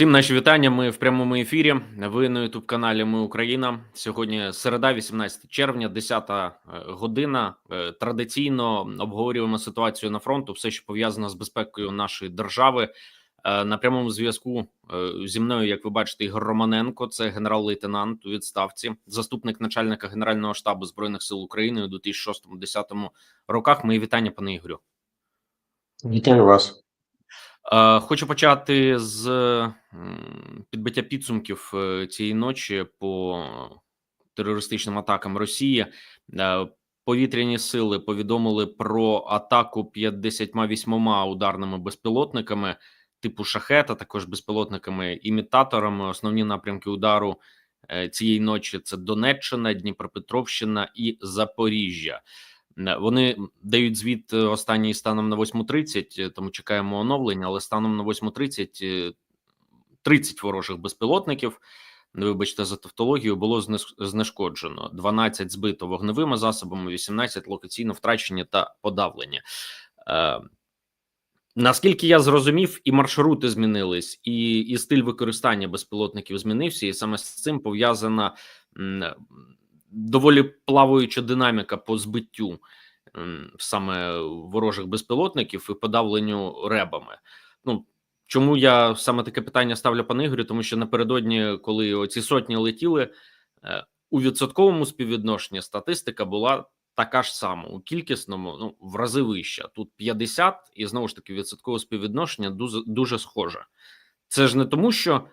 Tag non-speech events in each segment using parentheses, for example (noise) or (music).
Всім наші вітання. Ми в прямому ефірі. Ви на Ютуб каналі Ми Україна. Сьогодні середа, 18 червня, 10 е, година. Е, Традиційно обговорюємо ситуацію на фронту, все, що пов'язано з безпекою нашої держави. Е, На прямому зв'язку зі мною, як ви бачите, Ігор Романенко, це генерал-лейтенант у відставці, заступник начальника Генерального штабу збройних сил України у 2006-2010 роках. Мої вітання, пане Ігорю. Вітаю вас. Е, Хочу почати з підбиття підсумків е, цієї ночі по терористичним атакам Росії. Е, Повітряні сили повідомили про атаку 58 ударними безпілотниками типу шахета, також безпілотниками імітаторами. Основні напрямки удару цієї ночі це Донеччина, Дніпропетровщина і Запоріжжя. Не, Вони дають звіт е, останній станом на 8.30, е, тому чекаємо оновлення. Але станом на 8.30 е, 30 ворожих безпілотників. Вибачте за тавтологію, було знешкоджено 12 збито вогневими засобами, 18 локаційно втрачені та подавлені. Е, наскільки я зрозумів, і маршрути змінились, і, і стиль використання безпілотників змінився, і саме з цим пов'язана доволі плаваюча динаміка по збиттю саме ворожих безпілотників і подавленню ребами. Ну чому я саме таке питання ставлю пане Ігорю? Тому що напередодні, коли оці сотні летіли, е, у відсотковому співвідношенні статистика була така ж сама у кількісному, ну в рази вища. Тут 50, і знову ж таки відсоткове співвідношення дуже дуже схоже. Це ж не тому, що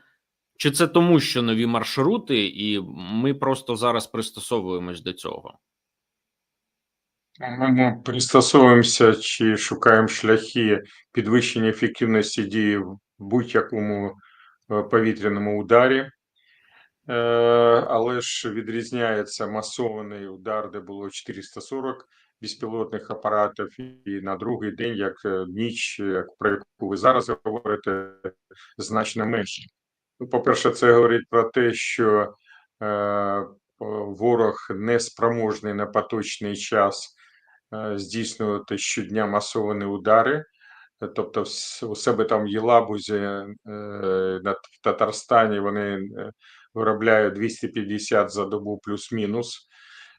чи це тому, що нові маршрути, і ми просто зараз пристосовуємось до цього. Ми не пристосовуємося чи шукаємо шляхи підвищення ефективності дії в будь-якому е, повітряному ударі. Е, Але ж відрізняється масований удар, де було 440 безпілотних апаратів, і на другий день, як е, ніч, як про яку ви зараз говорите, значно менше. Ну, По-перше, це говорить про те, що е, ворог не спроможний на поточний час е, здійснювати щодня масовані удари. Тобто, у себе там в Єлабузі е, в Татарстані вони е, виробляють 250 за добу плюс-мінус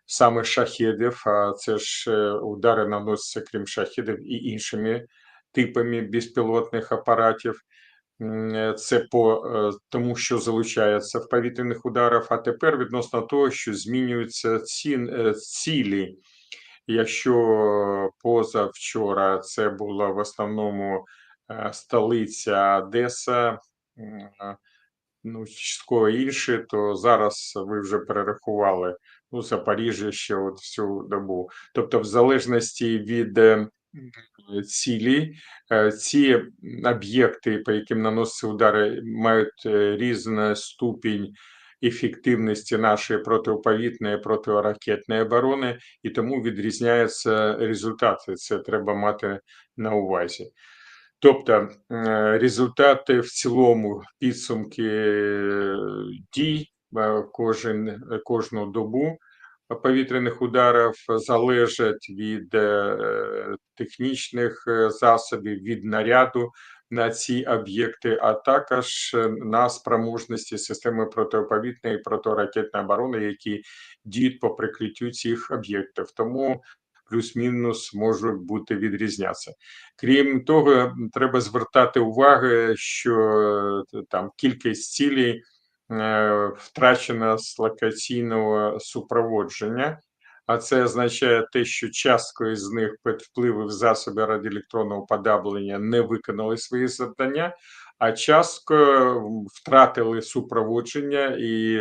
саме шахедів. А це ж е, удари наносяться, крім шахедів, і іншими типами безпілотних апаратів. Е, Це по е, тому, що залучається в повітряних ударах. А тепер відносно того, що змінюються ці, е, цілі. Якщо позавчора це була в основному столиця Одеса, ну, частково інші, то зараз ви вже перерахували ну, Запоріжжя ще от всю добу. Тобто, в залежності від цілі, е, ці об'єкти, по яким наносяться удари, мають е, різний ступінь ефективності нашої протиповітної протиракетної оборони, і тому відрізняються результати. Це треба мати на увазі. Тобто е, результати в цілому підсумки е, дій е, кожен, кожну добу повітряних ударів залежать від е, технічних е, засобів, від наряду на ці об'єкти, а також е, на спроможності системи протиповітної і протиракетної оборони, які діють по прикриттю цих об'єктів. Тому плюс-мінус можуть бути відрізнятися. Крім того, треба звертати увагу, що там кількість цілей втрачена з локаційного супроводження. А це означає те, що часткою з них під впливи засоби радіоелектронного подавлення не виконали свої завдання, а часткою втратили супроводження і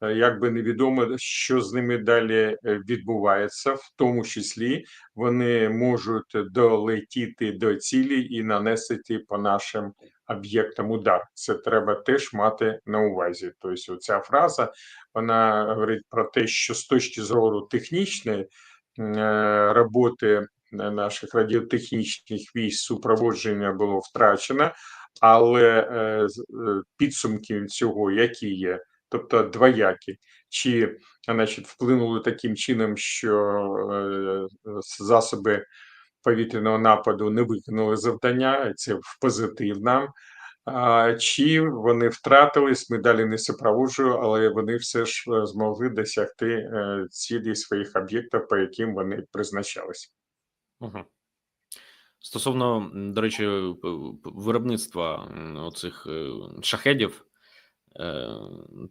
е, якби невідомо, що з ними далі е, відбувається, в тому числі вони можуть долетіти до цілі і нанести по нашим об'єктам удар. Це треба теж мати на увазі. Тобто, ця фраза вона говорить про те, що з точки зору технічної е, роботи наших радіотехнічних військ супроводження було втрачено, але е, е, підсумки цього які є, тобто двоякі, чи значить, вплинули таким чином, що е, засоби повітряного нападу не виконали завдання, це в позитив нам. Чи вони втратились, ми далі не супроводжую, але вони все ж е, змогли досягти е, цілі своїх об'єктів, по яким вони призначались. Угу. Стосовно, до речі, виробництва оцих е, шахедів,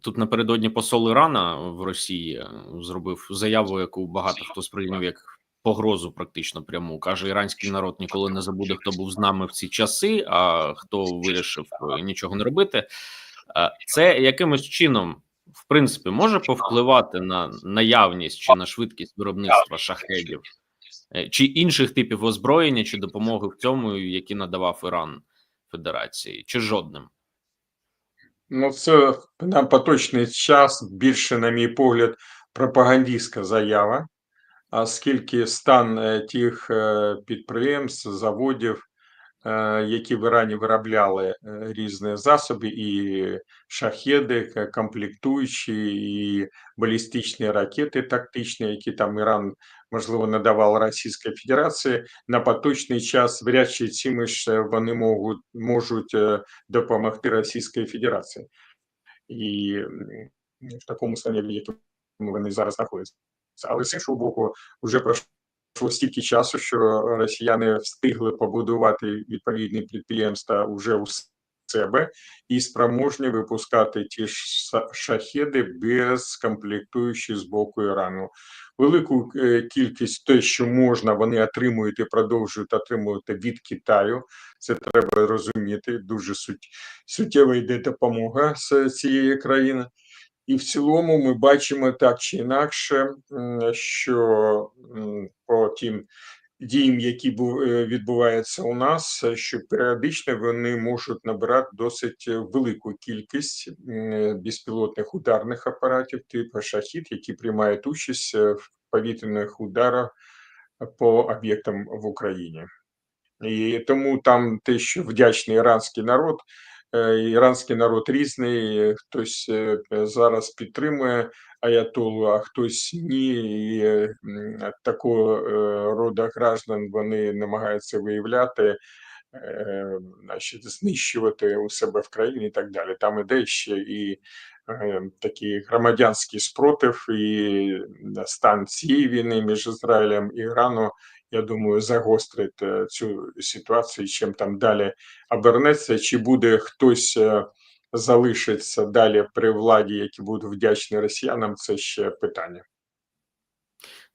тут напередодні посол Ірана в Росії зробив заяву, яку багато хто сприйняв як погрозу, практично пряму. каже: іранський народ ніколи не забуде, хто був з нами в ці часи, а хто вирішив е, нічого не робити. Е, Це якимось чином, в принципі, може повпливати на наявність чи на швидкість виробництва шахедів. Е, чи інших типів озброєння чи допомоги в цьому, які надавав Іран Федерації, чи жодним? Ну, це на поточний час більше, на мій погляд, пропагандистська заява, оскільки стан е, тих е, підприємств, заводів, е, які в Ірані виробляли різні засоби, і шахеди, комплектуючі, і балістичні ракети тактичні, які там Іран, можливо, надавав Російській Федерації, на поточний час вряд чи цими ж вони можуть, можуть допомогти Російській Федерації. І в такому стані, в якому вони зараз знаходяться. Але з іншого боку, вже пройшло стільки часу, що росіяни встигли побудувати відповідні підприємства вже у себе і спроможні випускати ті ж шахеди без комплектуючих з боку Ірану. Велику е, кількість те, що можна, вони отримують і продовжують отримувати від Китаю. Це треба розуміти. Дуже суть, суттєва йде допомога з цієї країни. І в цілому ми бачимо так чи інакше, що по тим діям, які е, відбуваються у нас, що періодично вони можуть набирати досить велику кількість безпілотних ударних апаратів типу шахід, які приймають участь в повітряних ударах по об'єктам в Україні. І тому там те, що вдячний іранський народ, іранський народ різний, е, хтось е, зараз підтримує Аятолу, а хтось ні. І е, такого е, роду граждан вони намагаються виявляти, е, значить, знищувати у себе в країні і так далі. Там іде ще і е, такий громадянський спротив, і стан цієї війни між Ізраїлем і Іраном я думаю, загострить е, цю ситуацію, чим там далі обернеться, чи буде хтось е, залишиться далі при владі, які будуть вдячні росіянам, це ще питання.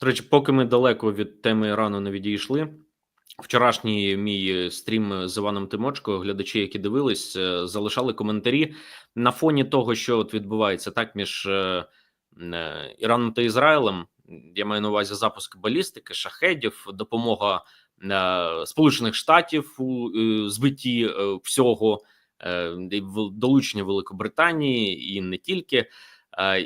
До речі, поки ми далеко від теми Ірану не відійшли. Вчорашній мій стрім з Іваном Тимочко, глядачі, які дивились, е, залишали коментарі на фоні того, що от відбувається так між Іраном та Ізраїлем. Я маю на увазі запуск балістики, шахедів, допомога е, Сполучених Штатів у е, збитті е, всього, долучення Великобританії і не тільки.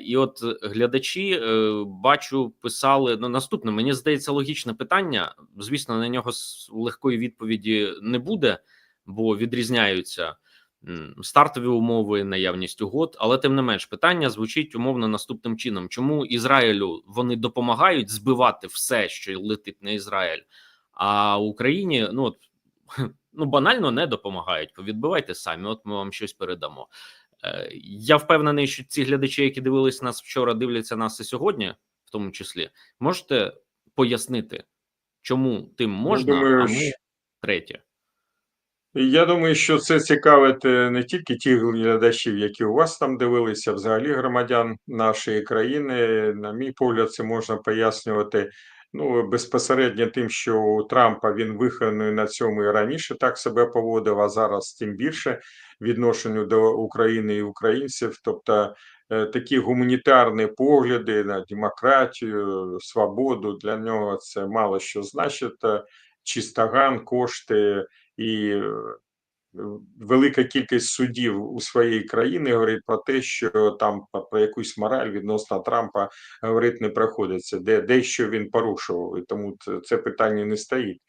І от глядачі бачу, писали ну наступне. Мені здається, логічне питання. Звісно, на нього легкої відповіді не буде, бо відрізняються стартові умови, наявність угод. Але тим не менш, питання звучить умовно наступним чином: чому Ізраїлю вони допомагають збивати все, що летить на Ізраїль, а Україні ну от (laughs) ну банально не допомагають. Відбивайте самі. От ми вам щось передамо. Е, Я впевнений, що ці глядачі, які дивились нас вчора, дивляться нас і сьогодні, в тому числі, можете пояснити, чому тим можна, думаю, а ми третє. Я думаю, що це цікавить не тільки тих глядачів, які у вас там дивилися, взагалі громадян нашої країни. На мій погляд, це можна пояснювати ну, безпосередньо тим, що у Трампа він вихований на цьому і раніше так себе поводив, а зараз тим більше відношенню до України і українців. Тобто е, такі гуманітарні погляди на демократію, свободу для нього це мало що значить. Е, Чистоган, кошти і е, велика кількість судів у своїй країні говорить про те, що там про- якусь мораль відносно Трампа говорити не приходиться, де дещо він порушував, і тому це, це питання не стоїть.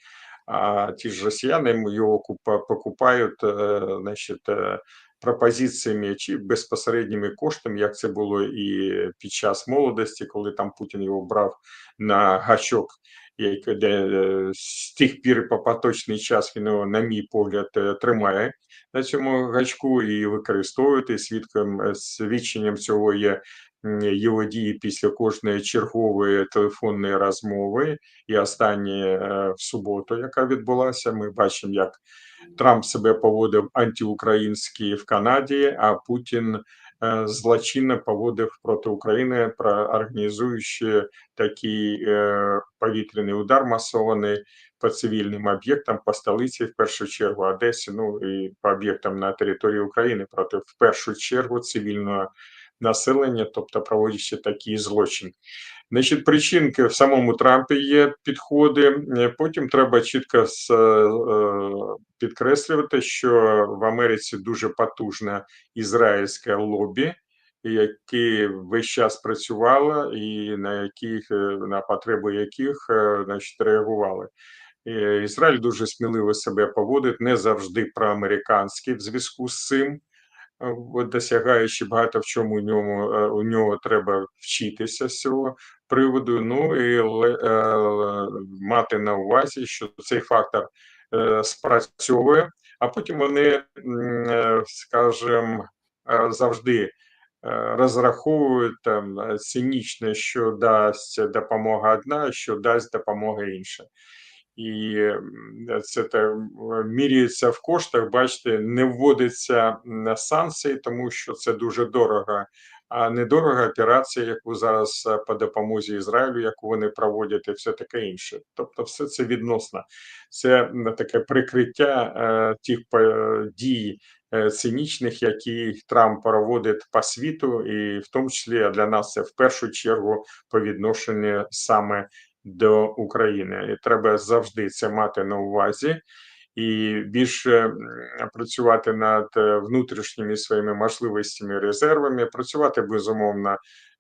А ті ж росіяни його покупають, е, значить, е, пропозиціями чи безпосередніми коштами, як це було і під час молодості, коли там Путін його брав на гачок яке де е, з тих пір по поточний час він його, на мій погляд, е, тримає на цьому гачку і використовувати. Свідком е, свідченням цього є його дії після кожної чергової телефонної розмови. І останнє е, в суботу, яка відбулася, ми бачимо, як Трамп себе поводив антиукраїнськи в Канаді, а Путін злочинно поводив проти України, організуючи такий е, повітряний удар масований по цивільним об'єктам, по столиці, в першу чергу Одесі, ну і по об'єктам на території України проти в першу чергу цивільного населення, тобто проводячи такий злочин. Значить, причинки в самому Трампі є підходи. Е, Потім треба чітко е, підкреслювати, що в Америці дуже потужне ізраїльське лобі, яке весь час працювало, і на яких е, на потреби яких значить, реагували. Ізраїль дуже сміливо себе поводить, не завжди проамериканський в зв'язку з цим. Е, Досягаючи багато в чому у ньому е, у нього треба вчитися з цього приводу. Ну і е, мати на увазі, що цей фактор спрацьовує, а потім вони, м, скажімо, е, завжди розраховують там цинічно, що дасть допомога одна, що дасть допомога інша. І це так міряється в коштах. Бачите, не вводиться м, санкції, тому що це дуже дорого. А недорога операція, яку зараз е, по допомозі Ізраїлю, яку вони проводять, і все таке інше. Тобто, все це відносно. Це таке прикриття е, тих е, дій е, цинічних, які Трамп проводить по світу, і в тому числі для нас це в першу чергу по відношенню саме до України. І треба завжди це мати на увазі. І більше працювати над е, внутрішніми своїми можливостями, резервами, працювати безумовно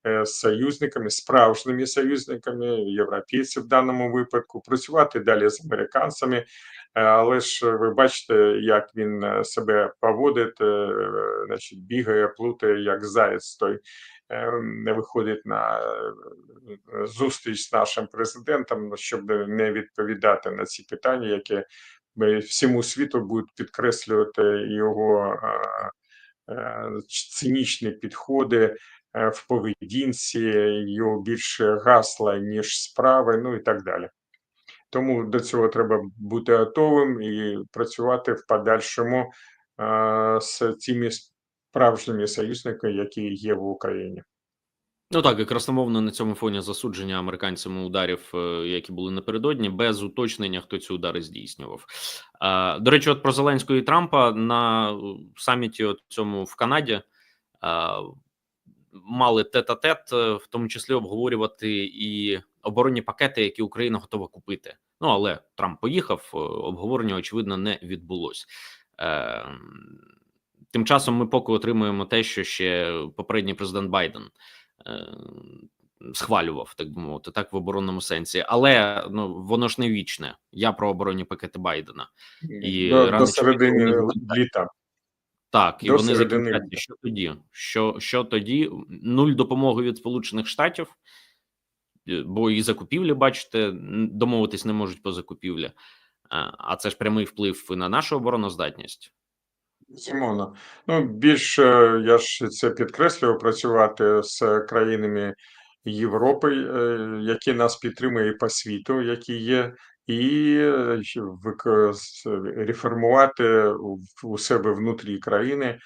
е, з союзниками, справжніми союзниками, європейців в даному випадку, працювати далі з американцями. Е, Але ж ви бачите, як він себе поводить, значить, бігає, плутає, як заєць той не виходить на е, зустріч з нашим президентом, щоб не відповідати на ці питання, які всьому світу будуть підкреслювати його е, е, цинічні підходи в поведінці, його більше гасла, ніж справи, ну і так далі. Тому до цього треба бути готовим і працювати в подальшому з цими справжніми союзниками, які є в Україні. Ну так, і красномовно на цьому фоні засудження американцями ударів, е, які були напередодні, без уточнення, хто ці удари здійснював. До речі, от про Зеленського і Трампа на е, саміті от цьому в Канаді е, мали тет-а-тет, е, в тому числі обговорювати і оборонні пакети, які Україна готова купити. Ну але Трамп поїхав, обговорення очевидно не відбулось. Е, Тим часом ми поки отримуємо те, що ще попередній президент Байден е, схвалював, так би мовити, так в оборонному сенсі. Але ну воно ж не вічне. Я про оборонні пакети Байдена. І до, рано до середини літа. Так, і До вони закінчаться. Що тоді? Що, що тоді? Нуль допомоги від Сполучених Штатів, е, бо і закупівлі, бачите, домовитись не можуть по закупівлі. А а це ж прямий вплив і на нашу обороноздатність. Безумовно. Ну, більш е, я ж це підкреслюю, працювати з країнами Європи, е, які нас підтримують по світу, які є, і е, реформувати у себе внутрі країни,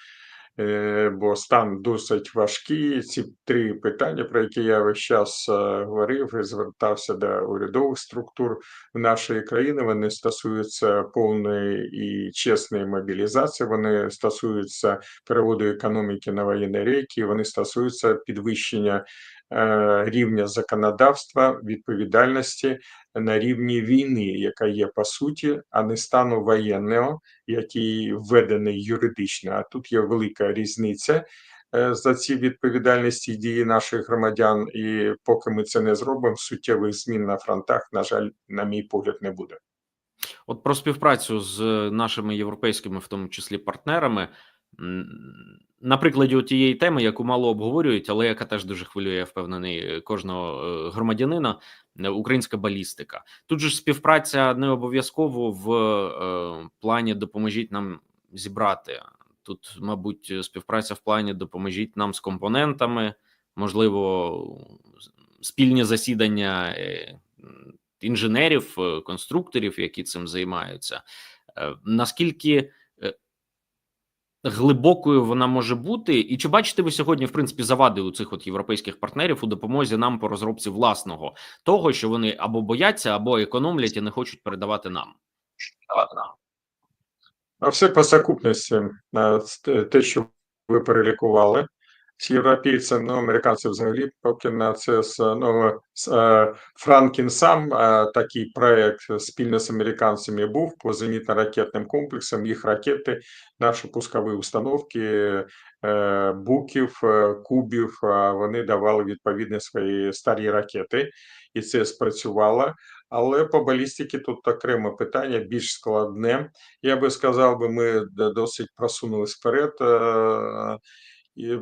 бо стан досить важкий. Ці три питання, про які я весь час е, говорив і звертався до урядових структур нашої країни. Вони стосуються повної і чесної мобілізації. Вони стосуються переводу економіки на воєнні рейки. Вони стосуються підвищення е, рівня законодавства, відповідальності на рівні війни, яка є по суті, а не стану воєнного, який введений юридично. А тут є велика різниця е, за ці відповідальності дії наших громадян. І поки ми це не зробимо, суттєвих змін на фронтах, на жаль, на мій погляд, не буде. От про співпрацю з нашими європейськими, в тому числі партнерами, На прикладі тієї теми, яку мало обговорюють, але яка теж дуже хвилює, я впевнений, кожного е, громадянина, е, українська балістика. Тут же ж співпраця не обов'язково в е, плані допоможіть нам зібрати. Тут, мабуть, співпраця в плані допоможіть нам з компонентами, можливо, спільні засідання е, інженерів, конструкторів, які цим займаються. Наскільки глибокою вона може бути, і чи бачите ви сьогодні, в принципі, завади у цих от європейських партнерів у допомозі нам по розробці власного того, що вони або бояться, або економлять і не хочуть передавати нам? А все по сукупності. Е, Те, що ви перелікували з європейцем, ну, американці взагалі, поки на це ну, е, Франкін сам е, такий проект спільно з американцями був по зенітно-ракетним комплексам, їх ракети, наші пускові установки, е, буків, кубів, вони давали відповідні свої старі ракети, і це спрацювало. Але по балістиці тут окреме питання, більш складне. Я би сказав, би, ми досить просунулись вперед.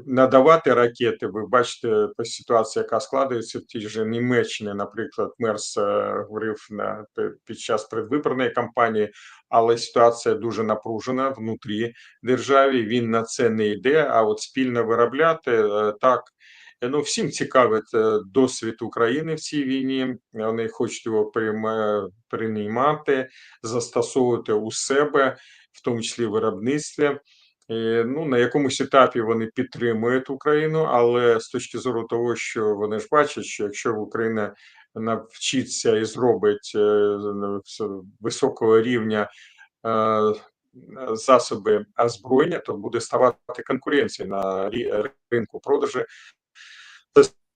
Надавати ракети, ви бачите, по ситуації, яка складається в тій же Німеччині, наприклад, Мерс е, говорив на під час предвиборної кампанії, але ситуація дуже напружена внутрі держави. Він на це не йде. А от спільно виробляти е, так. е, Ну, всім цікавить досвід України в цій війні. Вони хочуть його переймати, застосовувати у себе, в тому числі в виробництві. Е, Ну, на якомусь етапі вони підтримують Україну, але з точки зору того, що вони ж бачать, що якщо Україна навчиться і зробить е, високого рівня е, засоби озброєння, то буде ставати конкуренція на ринку продажу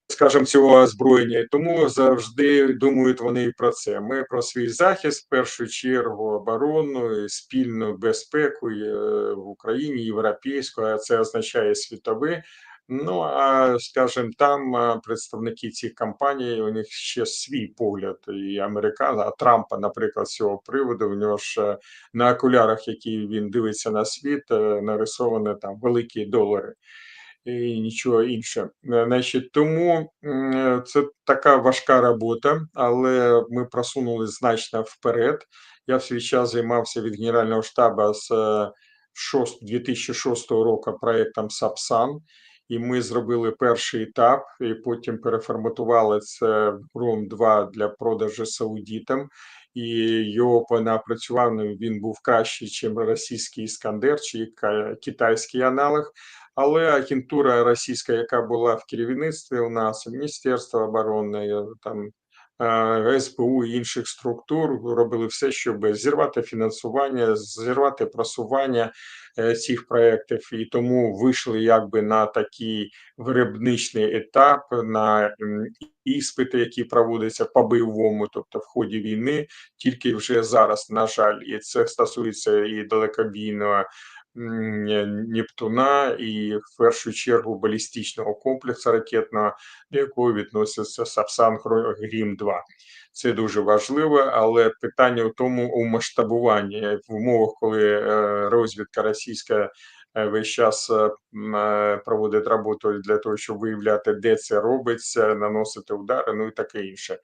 скажімо, цього озброєння, тому завжди думають вони і про це. Ми про свій захист, в першу чергу, оборону, спільну безпеку е, в Україні, європейську, а це означає світове. Ну а скажімо, там представники цих компаній, у них ще свій погляд, і американ, а Трампа, наприклад, з цього приводу, в нього ж е, на окулярах, які він дивиться на світ, е, нарисовані там великі долари і нічого інше. Е, Значить, тому е, це така важка робота, але ми просунули значно вперед. Я в свій час займався від Генерального штабу з е, 2006 року проєктом САПСАН, і ми зробили перший етап, і потім переформатували це в ГРОМ 2 для продажу саудітам. І його по напрацюванню він був кращий, ніж російський іскандер чи китайський аналог. Але агентура російська, яка була в керівництві у нас, Міністерство оборони, там е, СБУ і інших структур робили все, щоб зірвати фінансування, зірвати просування е, цих проєктів, і тому вийшли якби на такий виробничний етап, на іспити, які проводяться по бойовому, тобто в ході війни, тільки вже зараз, на жаль, і це стосується і далекобійного Нептуна і в першу чергу балістичного комплексу ракетного, до якого відноситься Сапсан Грім 2 Це дуже важливо, але питання в тому у масштабуванні в умовах, коли е, розвідка російська е, весь час е, проводить роботу для того, щоб виявляти, де це робиться, наносити удари, ну і таке інше.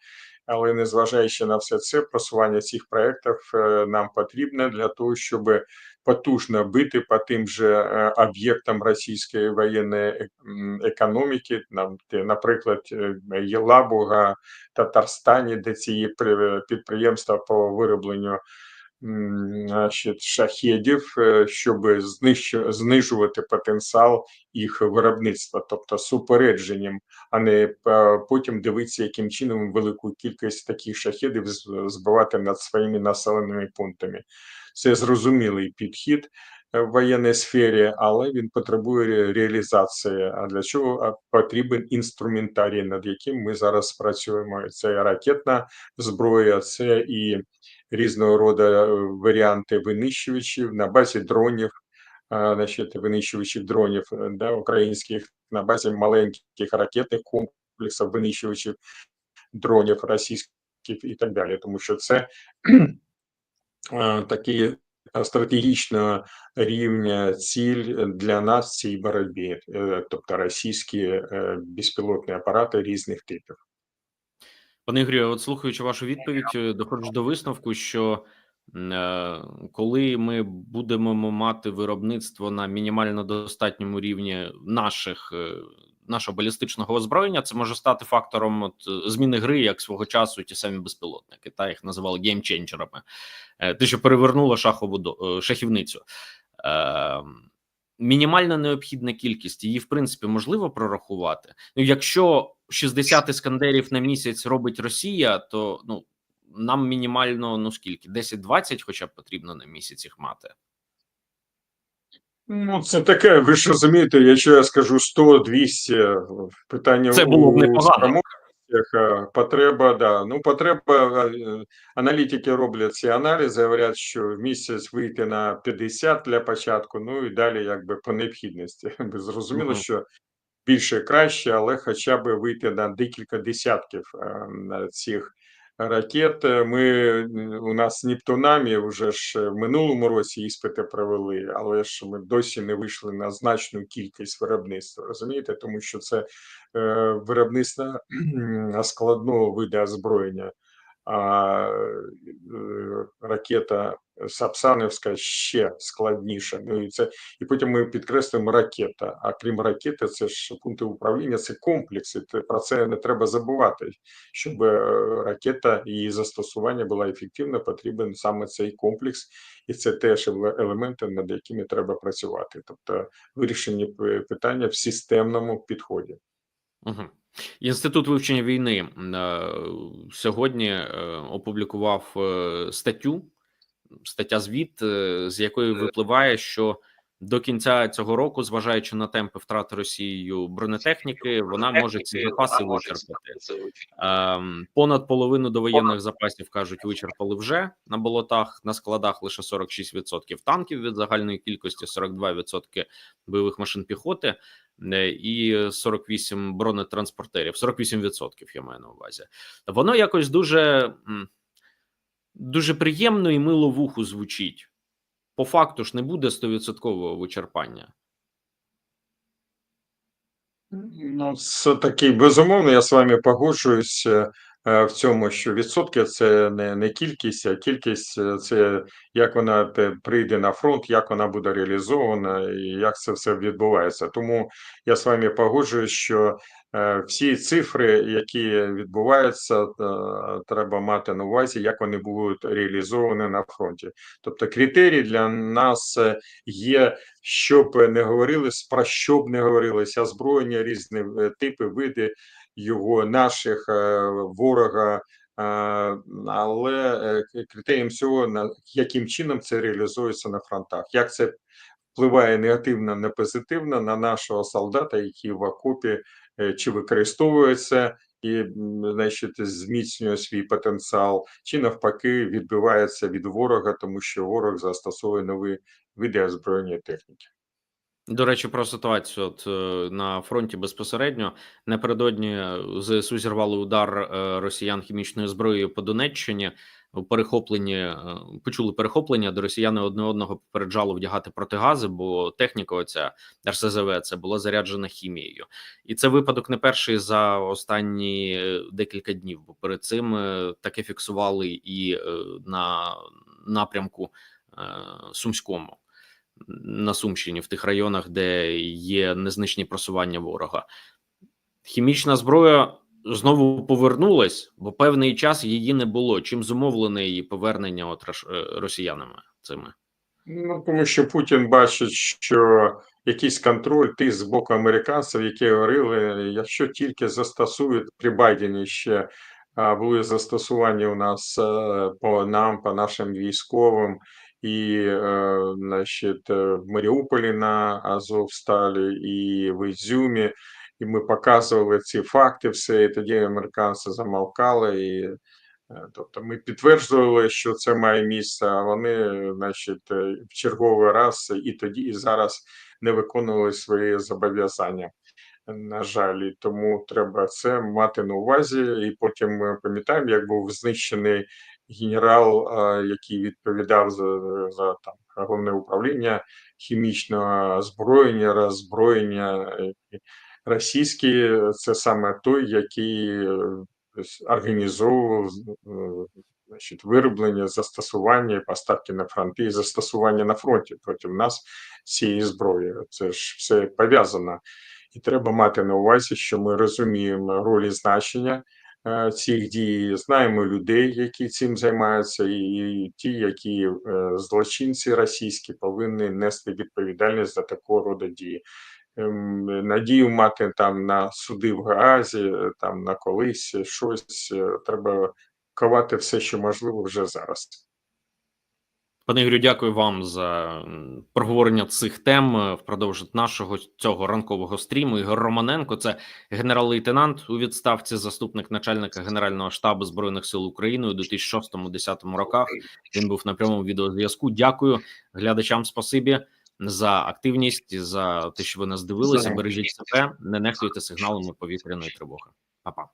Але незважаючи на все це, просування цих проєктів нам потрібне для того, щоб потужно бити по тим же е, об'єктам російської воєнної е- економіки, наприклад, е, Єлабуга, Татарстані, де ці підприємства по виробленню значить, шахедів, щоб знижувати потенціал їх виробництва, тобто супередженням, а не потім дивитися, яким чином велику кількість таких шахедів збивати над своїми населеними пунктами. Це зрозумілий підхід е, в воєнній сфері, але він потребує реалізації. А для чого потрібен інструментарій, над яким ми зараз працюємо? Це ракетна зброя, це і різного роду е, варіанти винищувачів на базі дронів, значить, винищувачів дронів е, да, українських на базі маленьких ракетних комплексів, винищувачів дронів російських і так далі, тому що це е, такі е, стратегічного рівня ціль для нас в цій боротьбі, е, тобто російські е, безпілотні апарати різних типів. Пане Ігорю, от слухаючи вашу відповідь, е, доходжу до висновку, що е, коли ми будемо мати виробництво на мінімально достатньому рівні наших е, нашого балістичного озброєння, це може стати фактором от, зміни гри, як свого часу ті самі безпілотники, та їх називали геймченджерами. Е, Те, що перевернуло шахову до- е, шахівницю. Е, Мінімальна необхідна кількість її в принципі можливо прорахувати. Ну, якщо 60 іскандерів на місяць робить Росія, то ну нам мінімально ну скільки 10-20 хоча б потрібно на місяць їх мати. Ну, це таке, ви ж розумієте, якщо я скажу 100-200, питання Це було б непогано. е, потреба, да. Ну, потреба, е, аналітики роблять ці аналізи, говорять, що в місяць вийти на 50 для початку, ну і далі якби по необхідності. (laughs) Зрозуміло, Мгм. що більше краще, але хоча б вийти на декілька десятків е, цих ракет. Е, Ми е, у нас Нептунамі вже ж в минулому році іспити провели, але ж ми досі не вийшли на значну кількість виробництва. Розумієте, тому що це е, виробництво складного виду озброєння. Е, ракета Сапсанівська ще складніша. Ну і це і потім ми підкреслюємо ракета. А крім ракети, це ж пункти управління, це комплекси. Про це не треба забувати. Щоб е, ракета і її застосування була ефективна, потрібен саме цей комплекс, і це теж еле- елементи, над якими треба працювати. Тобто вирішення питання в системному підході. Угу. Інститут вивчення війни е, сьогодні е, опублікував е, статтю, стаття звіт, з якої випливає, що до кінця цього року, зважаючи на темпи втрати Росією бронетехніки, вона може ці запаси вичерпати. Ем, понад половину довоєнних запасів кажуть, вичерпали вже на болотах. На складах лише 46% танків від загальної кількості, 42% бойових машин піхоти е, і 48 бронетранспортерів. 48% я маю на увазі. Воно якось дуже, дуже приємно і мило вуху звучить. По факту ж не буде 100% вичерпання. Ну, це такий безумовно, я з вами погоджуюсь е, е, в цьому, що відсотки це не, не кількість, а кількість е, це як вона прийде на фронт, як вона буде реалізована і як це все відбувається. Тому я з вами погоджуюсь, що всі цифри, які відбуваються, е, треба мати на увазі, як вони будуть реалізовані на фронті. Тобто критерій для нас е, є що б не говорилось, про що б не говорилось, озброєння різні е, типи, види його наших е, ворога. е, Але е, критерієм всього, на яким чином це реалізується на фронтах, як це впливає негативно, не позитивно на нашого солдата, який в окопі е, чи використовується і значить, зміцнює свій потенціал, чи навпаки відбивається від ворога, тому що ворог застосовує нові види озброєння техніки. До речі, про ситуацію от е, на фронті безпосередньо напередодні е, ЗСУ зірвали удар росіян хімічною зброєю по Донеччині. У перехопленні е, почули перехоплення, де росіяни одне одного попереджали вдягати протигази, бо техніка, оця РСЗВ, це була заряджена хімією, і це випадок не перший за останні декілька днів. Бо перед цим е, таке фіксували і е, на напрямку Сумському на Сумщині, в тих районах, де є незначні просування ворога. Хімічна зброя знову повернулась, бо певний час її не було. Чим зумовлене її повернення от е, росіянами цими? Ну, тому що Путін бачить, що якийсь контроль тих з боку американців, які говорили, якщо тільки застосують при Байдені ще були застосування у нас е, по нам, по нашим військовим, і е, значить, в Маріуполі на Азовсталі, і в Ізюмі. І ми показували ці факти, все, і тоді американці замовкали. І Е, Тобто ми підтверджували, що це має місце, а вони, значить, е, в черговий раз і тоді, і зараз не виконували свої зобов'язання. На жаль, тому треба це мати на увазі. І потім ми пам'ятаємо, як був знищений генерал, який відповідав за, за там головне управління хімічного озброєння, роззброєння російський, це саме той, який е, організовував е, значить, вироблення, застосування, і поставки на фронти і застосування на фронті проти нас цієї зброї. Це ж все пов'язано. І треба мати на увазі, що ми розуміємо роль і значення е, цих дій, знаємо людей, які цим займаються, і, ті, які злочинці російські повинні нести відповідальність за такого роду дії. Ем, Надію мати там на суди в Гаазі, е, там на колись щось е, треба ковати все, що можливо, вже зараз. Пане Ігорю, дякую вам за проговорення цих тем е, впродовж нашого цього ранкового стріму. Ігор Романенко, це генерал-лейтенант у відставці, заступник начальника Генерального штабу збройних сил України у 2006-2010 роках. Він був на прямому відеозв'язку. Дякую глядачам. Спасибі за активність, за те, що ви нас дивилися. Бережіть себе, не нехтуйте сигналами повітряної тривоги. Па-па.